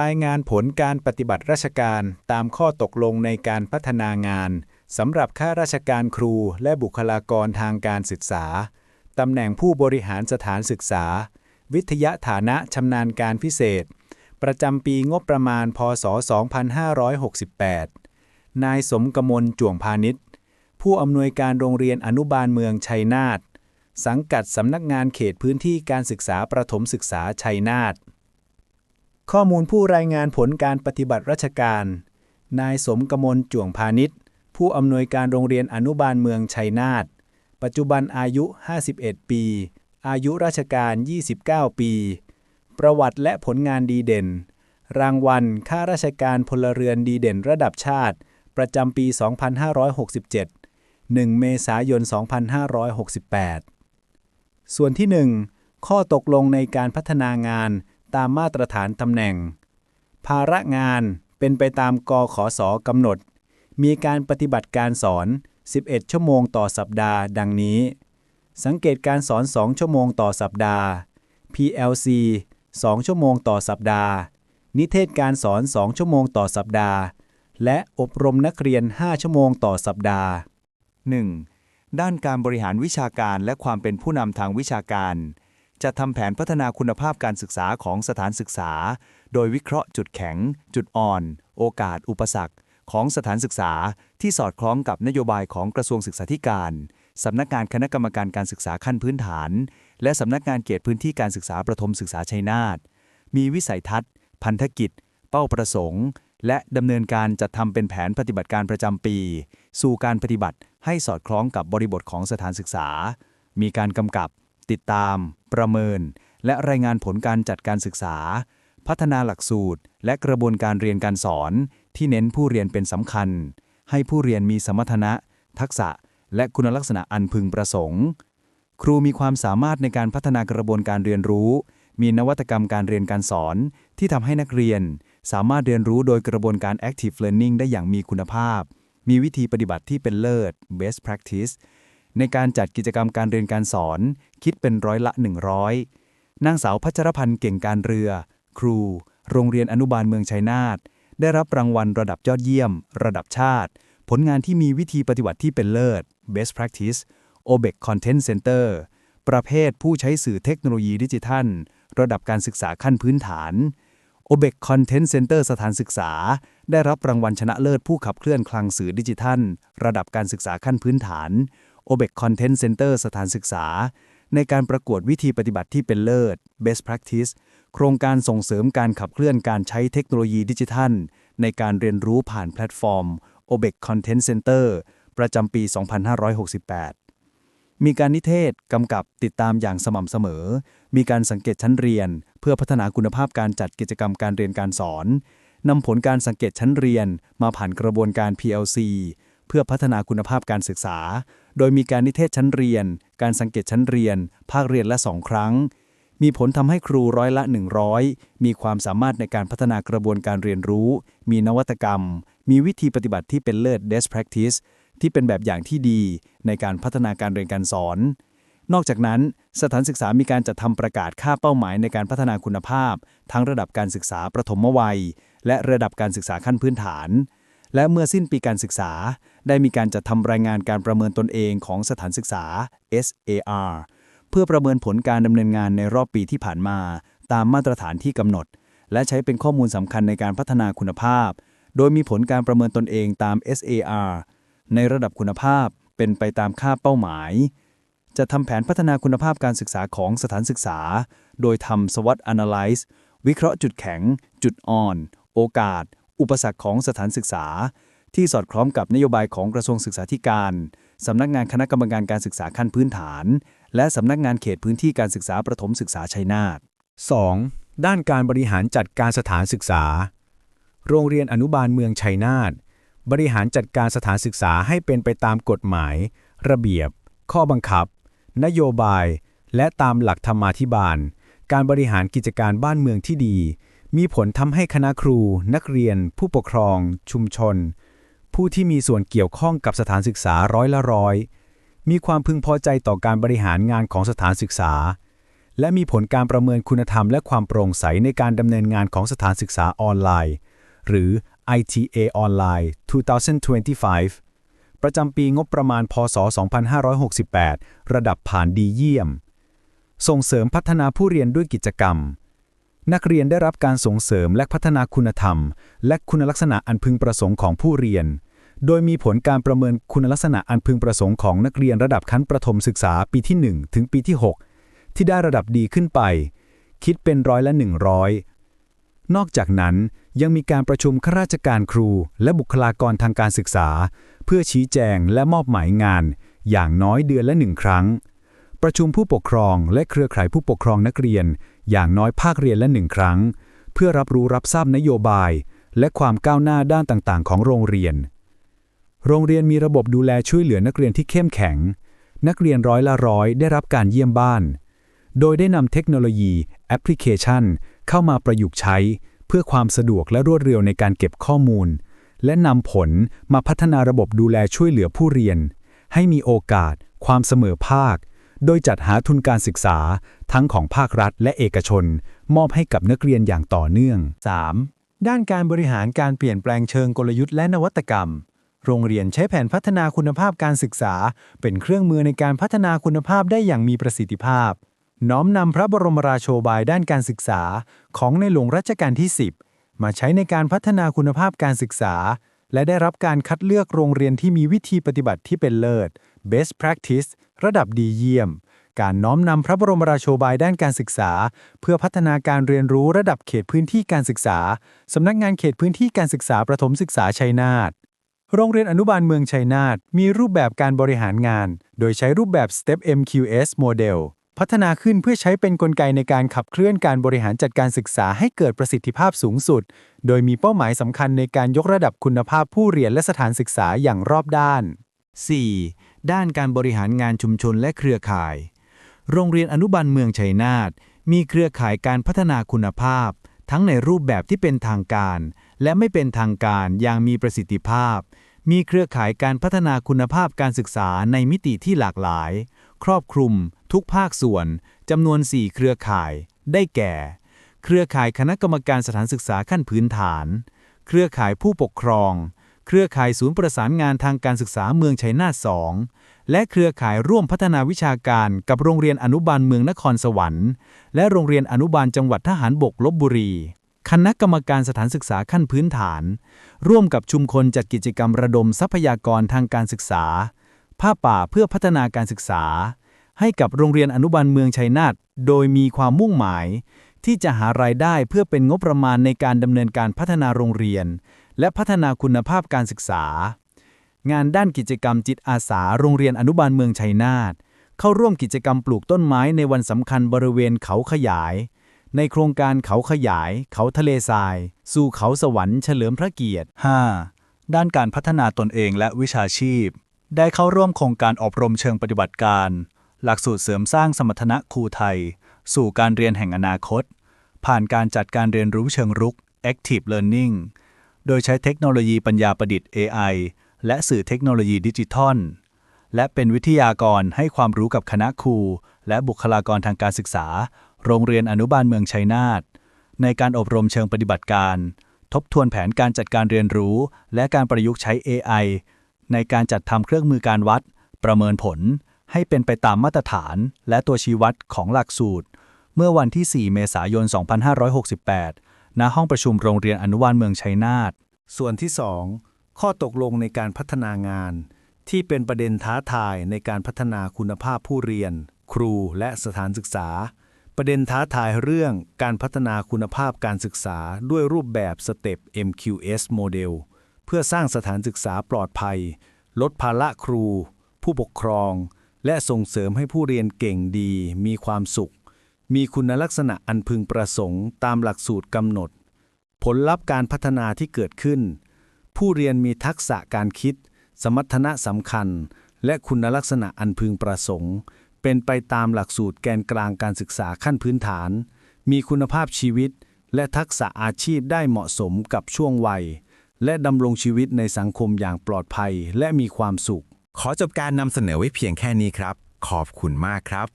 รายงานผลการปฏิบัติราชการตามข้อตกลงในการพัฒนางานสำหรับข้าราชการครูและบุคลากรทางการศึกษา ตำแหน่งผู้บริหารสถานศึกษา วิทยาฐานะชำนาญการพิเศษ ประจำปีงบประมาณ พศ 2568 นายสมกมลจ่วงพาณิชย์ ผู้อำนวยการโรงเรียนอนุบาลเมืองชัยนาท สังกัดสำนักงานเขตพื้นที่การศึกษาประถมศึกษาชัยนาท ข้อมูลผู้รายงานผลการปฏิบัติราชการ นายสมกมลจ่วงพาณิชย์ ผู้อำนวยการโรงเรียนอนุบาลเมืองชัยนาท ปัจจุบันอายุ 51 ปี อายุราชการ 29 ปี ประวัติและผลงานดีเด่น รางวัลข้าราชการพลเรือนดีเด่นระดับชาติ ประจำปี 2567 1 เมษายน 2568 ส่วนที่ 1 ข้อตกลงในการพัฒนางาน ตามมาตรฐานตำแหน่ง ภาระงานเป็นไปตามกขอสกำหนด มีการปฏิบัติการสอน 11 ชั่วโมงต่อสัปดาห์ ดังนี้ สังเกตการสอน 2 ชั่วโมงต่อสัปดาห์ PLC 2 ชั่วโมงต่อสัปดาห์ นิเทศการสอน 2 ชั่วโมงต่อสัปดาห์ และอบรมนักเรียน 5 ชั่วโมงต่อสัปดาห์ 1. ด้านการบริหารวิชาการและความเป็นผู้นำทางวิชาการ จะทำแผนพัฒนาคุณภาพการศึกษาของสถานศึกษา โดยวิเคราะห์จุดแข็ง จุดอ่อน โอกาส อุปสรรค ของสถานศึกษาที่สอดคล้องกับนโยบายของกระทรวงศึกษาธิการสำนักงานคณะกรรมการการศึกษาขั้นพื้นฐาน และสำนักงานเขตพื้นที่การศึกษาประถมศึกษาชัยนาทมีวิสัยทัศน์ พันธกิจ เป้าประสงค์ และดำเนินการจัดทำเป็นแผนปฏิบัติการประจำปี สู่การปฏิบัติให้สอดคล้องกับบริบทของสถานศึกษา มีการกำกับ ติดตาม ประเมิน และรายงานผลการจัดการศึกษา พัฒนาหลักสูตร และกระบวนการเรียนการสอน ที่เน้นผู้เรียนเป็นสำคัญ ให้ผู้เรียนมีสมรรถนะ ทักษะ และคุณลักษณะอันพึงประสงค์ ครูมีความสามารถในการพัฒนากระบวนการเรียนรู้ มีนวัตกรรมการเรียนการสอน ที่ทำให้นักเรียน สามารถเรียนรู้โดยกระบวนการ active learning ได้อย่างมีคุณภาพ มีวิธีปฏิบัติที่เป็นเลิศ best practice ในการจัดกิจกรรมการเรียนการสอน คิดเป็นร้อยละ 100 นางสาวพัชรพันธ์เก่งการเรือ ครู โรงเรียนอนุบาลเมืองชัยนาทได้รับรางวัลระดับยอดเยี่ยม ระดับชาติ ผลงานที่มีวิธีปฏิบัติที่เป็นเลิศ best practice OBEC Content Center ประเภทผู้ใช้สื่อเทคโนโลยีดิจิทัล ระดับการศึกษาขั้นพื้นฐาน OBEC Content Center สถานศึกษา ได้รับรางวัลชนะเลิศผู้ขับเคลื่อนคลังสื่อดิจิทัล ระดับการศึกษาขั้นพื้นฐาน OBEC Content Center สถานศึกษา ในการประกวดวิธีปฏิบัติที่เป็นเลิศ Best Practice โครงการส่งเสริมการขับเคลื่อนการใช้เทคโนโลยีดิจิทัล ในการเรียนรู้ผ่านแพลตฟอร์ม OBEC Content Center ประจำปี 2568 มีการนิเทศกำกับติดตามอย่างสม่ำเสมอ มีการสังเกตชั้นเรียน เพื่อพัฒนาคุณภาพการจัดกิจกรรมการเรียนการสอนนำผลการสังเกตชั้นเรียนมาผ่านกระบวนการ PLC เพื่อพัฒนาคุณภาพการศึกษา โดยมีการนิเทศชั้นเรียน การสังเกตชั้นเรียน ภาคเรียนละสองครั้ง มีผลทำให้ครูร้อยละ 100 มีความสามารถในการพัฒนากระบวนการเรียนรู้ มีนวัตกรรม มีวิธีปฏิบัติที่เป็นเลิศ best practice ที่เป็นแบบอย่างที่ดีในการพัฒนาการเรียนการสอน นอกจากนั้น สถานศึกษามีการจัดทำประกาศค่าเป้าหมายในการพัฒนาคุณภาพ ทั้งระดับการศึกษาประถมวัย และระดับการศึกษาขั้นพื้นฐาน และเมื่อสิ้นปีการศึกษา ได้มีการจัดทำรายงานการประเมินตนเองของสถานศึกษา SAR เพื่อประเมินผลการดำเนินงานในรอบปีที่ผ่านมา ตามมาตรฐานที่กำหนด และใช้เป็นข้อมูลสำคัญในการพัฒนาคุณภาพ โดยมีผลการประเมินตนเองตาม SAR ในระดับคุณภาพเป็นไปตามค่าเป้าหมาย จะทำแผนพัฒนาคุณภาพการศึกษาของสถานศึกษา โดยทำ SWOT Analyze วิเคราะห์จุดแข็ง จุดอ่อน โอกาส อุปสรรคของสถานศึกษา ที่สอดคล้องกับนโยบายของกระทรวงศึกษาธิการ สำนักงานคณะกรรมการการศึกษาขั้นพื้นฐาน และสำนักงานเขตพื้นที่การศึกษาประถมศึกษาชัยนาท 2. ด้านการบริหารจัดการสถานศึกษา โรงเรียนอนุบาลเมืองชัยนาทบริหารจัดการสถานศึกษาให้เป็นไปตามกฎหมาย ระเบียบ ข้อบังคับ นโยบาย และตามหลักธรรมาธิบาล การบริหารกิจการบ้านเมืองที่ดี มีผลทำให้คณะครู นักเรียน ผู้ปกครอง ชุมชน ผู้ที่มีส่วนเกี่ยวข้องกับสถานศึกษาร้อยละร้อย มีความพึงพอใจต่อการบริหารงานของสถานศึกษา และมีผลการประเมินคุณธรรมและความโปร่งใสในการดำเนินงานของสถานศึกษาออนไลน์ หรือ ITA Online 2025 ประจำปีงบประมาณ พศ 2568 ระดับผ่านดีเยี่ยม ส่งเสริมพัฒนาผู้เรียนด้วยกิจกรรม นักเรียนได้รับการส่งเสริมและพัฒนาคุณธรรม และคุณลักษณะอันพึงประสงค์ของผู้เรียน โดยมีผลการประเมินคุณลักษณะอันพึงประสงค์ของนักเรียนระดับชั้นประถมศึกษาปีที่ 1 ถึงปีที่ 6 ที่ได้ระดับดีขึ้นไป คิดเป็นร้อยละ 100 นอกจากนั้นยังมีการประชุมข้าราชการครู และบุคลากรทางการศึกษา เพื่อชี้แจงและมอบหมายงาน อย่างน้อยเดือนละหนึ่งครั้ง ประชุมผู้ปกครองและเครือข่ายผู้ปกครองนักเรียน อย่างน้อยภาคเรียนละหนึ่งครั้ง เพื่อรับรู้รับทราบนโยบาย และความก้าวหน้าด้านต่างๆ ของโรงเรียน โรงเรียนมีระบบดูแลช่วยเหลือนักเรียนที่เข้มแข็ง นักเรียนร้อยละร้อยได้รับการเยี่ยมบ้าน โดยได้นำเทคโนโลยีแอปพลิเคชัน เข้ามาประยุกต์ใช้ เพื่อความสะดวกและรวดเร็วในการเก็บข้อมูล และนำผลมาพัฒนาระบบดูแลช่วยเหลือผู้เรียน ให้มีโอกาส ความเสมอภาค โดยจัดหาทุนการศึกษาทั้งของภาครัฐและเอกชน มอบให้กับนักเรียนอย่างต่อเนื่อง 3. ด้านการบริหารการเปลี่ยนแปลงเชิงกลยุทธ์และนวัตกรรม โรงเรียนใช้แผนพัฒนาคุณภาพการศึกษา เป็นเครื่องมือในการพัฒนาคุณภาพได้อย่างมีประสิทธิภาพ น้อมนำพระบรมราโชบายด้านการศึกษา ของในหลวงรัชกาลที่ 10 มาใช้ในการพัฒนาคุณภาพการศึกษา และได้รับการคัดเลือกโรงเรียนที่มีวิธีปฏิบัติที่เป็นเลิศ best practice ระดับดีเยี่ยม การน้อมนำพระบรมราโชบายด้านการศึกษา เพื่อพัฒนาการเรียนรู้ระดับเขตพื้นที่การศึกษา สำนักงานเขตพื้นที่การศึกษาประถมศึกษาชัยนาทโรงเรียนอนุบาลเมืองชัยนาทมีรูปแบบการบริหารงาน โดยใช้รูปแบบ STEP MQS Model พัฒนาขึ้นเพื่อใช้เป็นนกลไกในการขับเคลื่อนการบริหารจัดการศึกษาให้เกิดประสิทธิภาพสูงสุด โดยมีเป้าหมายสำคัญในการยกระดับคุณภาพผู้เรียนและสถานศึกษาอย่างรอบด้าน 4. ด้านการบริหารงานชุมชนและเครือข่าย โรงเรียนอนุบาลเมืองชัยนาทมีเครือข่ายการพัฒนาคุณภาพ ทั้งในรูปแบบที่เป็นทางการ และไม่เป็นทางการอย่างมีประสิทธิภาพ มีเครือข่ายการพัฒนาคุณภาพการศึกษาในมิติที่หลากหลาย ครอบคลุม ทุกภาคส่วนจำนวน 4 เครือข่าย ได้แก่ เครือข่ายคณะกรรมการสถานศึกษาขั้นพื้นฐาน เครือข่ายผู้ปกครอง เครือข่ายศูนย์ประสานงานทางการศึกษาเมืองชัยนาท2และเครือข่ายร่วมพัฒนาวิชาการกับโรงเรียนอนุบาลเมืองนครสวรรค์ และโรงเรียนอนุบาลจังหวัดทหารบกลบบุรี คณะกรรมการสถานศึกษาขั้นพื้นฐาน ร่วมกับชุมคนจัดกิจกรรมระดมทรัพยากรทางการศึกษา ผ้าป่าเพื่อพัฒนาการศึกษา ให้กับโรงเรียนอนุบาลเมืองชัยนาทโดยมีความมุ่งหมาย ที่จะหารายได้เพื่อเป็นงบประมาณในการดำเนินการพัฒนาโรงเรียน และพัฒนาคุณภาพการศึกษา งานด้านกิจกรรมจิตอาสาโรงเรียนอนุบาลเมืองชัยนาทเข้าร่วมกิจกรรมปลูกต้นไม้ในวันสำคัญบริเวณเขาขยาย ในโครงการเขาขยาย เขาทะเลทราย สู่เขาสวรรค์เฉลิมพระเกียรติ 5. ด้านการพัฒนาตนเองและวิชาชีพ ได้เข้าร่วมโครงการอบรมเชิงปฏิบัติการ หลักสูตรเสริมสร้างสมรรถนะครูไทย สู่การเรียนแห่งอนาคต ผ่านการจัดการเรียนรู้เชิงรุก Active Learning โดยใช้เทคโนโลยีปัญญาประดิษฐ์ AI และสื่อเทคโนโลยีดิจิทัล และเป็นวิทยากรให้ความรู้กับคณะครู และบุคลากรทางการศึกษา โรงเรียนอนุบาลเมืองชัยนาทในการอบรมเชิงปฏิบัติการ ทบทวนแผนการจัดการเรียนรู้ และการประยุกต์ใช้ AI ในการจัดทำเครื่องมือการวัด ประเมินผล ให้เป็นไปตามมาตรฐาน และตัวชี้วัดของหลักสูตร เมื่อวันที่ 4 เมษายน 2568 ณ ห้องประชุมโรงเรียนอนุบาลเมืองชัยนาท ส่วนที่ 2 ข้อตกลงในการพัฒนางาน ที่เป็นประเด็นท้าทายในการพัฒนาคุณภาพผู้เรียน ครูและสถานศึกษา ประเด็นท้าทายเรื่องการพัฒนาคุณภาพการศึกษาด้วยรูปแบบสเต็ป MQS โมเดล เพื่อสร้างสถานศึกษาปลอดภัย ลดภาระครู ผู้ปกครอง และส่งเสริมให้ผู้เรียนเก่งดี มีความสุข มีคุณลักษณะอันพึงประสงค์ ตามหลักสูตรกำหนด ผลลัพธ์การพัฒนาที่เกิดขึ้น ผู้เรียนมีทักษะการคิด สมรรถนะสำคัญ และคุณลักษณะอันพึงประสงค์ เป็นไปตามหลักสูตรแกนกลางการศึกษาขั้นพื้นฐาน มีคุณภาพชีวิต และทักษะอาชีพได้เหมาะสมกับช่วงวัย และดำรงชีวิตในสังคมอย่างปลอดภัยและมีความสุข ขอจบการนำเสนอไว้เพียงแค่นี้ครับ ขอบคุณมากครับ